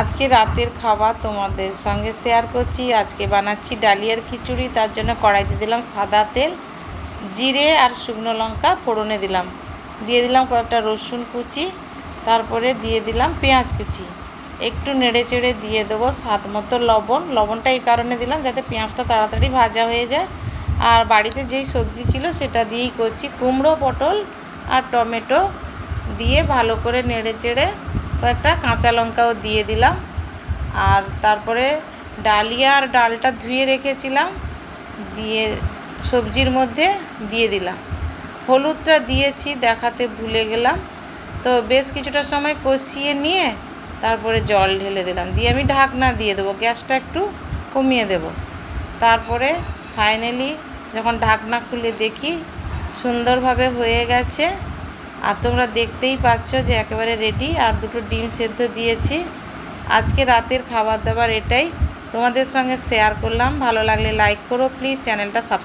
আজকে রাতের খাবার তোমাদের সঙ্গে শেয়ার করছি। আজকে বানাচ্ছি ডালিয়ার খিচুড়ি, তার জন্য কড়াইতে দিলাম সাদা তেল, জিরে আর শুকনো লঙ্কা ফোড়নে দিলাম। দিয়ে দিলাম কয়েকটা রসুন কুচি, তারপরে দিয়ে দিলাম পেঁয়াজ কুচি। একটু নেড়ে চেড়ে দিয়ে দেবো স্বাদ মতো লবণ। লবণটা এই কারণে দিলাম যাতে পেঁয়াজটা তাড়াতাড়ি ভাজা হয়ে যায়। আর বাড়িতে যেই সবজি ছিল সেটা দিয়েই করছি কুমড়ো পটল আর টমেটো। দিয়ে ভালো করে নেড়ে চেড়ে কয়েকটা কাঁচা লঙ্কাও দিয়ে দিলাম। আর তারপরে ডালিয়া আর ডালটা ধুয়ে রেখেছিলাম, দিয়ে সবজির মধ্যে দিয়ে দিলাম। হলুদটা দিয়েছি, দেখাতে ভুলে গেলাম। তো বেশ কিছুটা সময় কষিয়ে নিয়ে তারপরে জল ঢেলে দিলাম। দিয়ে আমি ঢাকনা দিয়ে দেবো, গ্যাসটা একটু কমিয়ে দেব। তারপরে ফাইনালি যখন ঢাকনা খুলে দেখি, সুন্দরভাবে হয়ে গেছে। আর তোমরা দেখতেই পাচ্ছ যে একেবারে রেডি আর দুটো ডিম সেদ্ধ দিয়েছি। আজকে রাতের খাবার দাবার এটাই। তোমাদের সঙ্গে শেয়ার করলাম। ভালো লাগলে লাইক করো প্লিজ চ্যানেলটা সাবস্ক্রাইব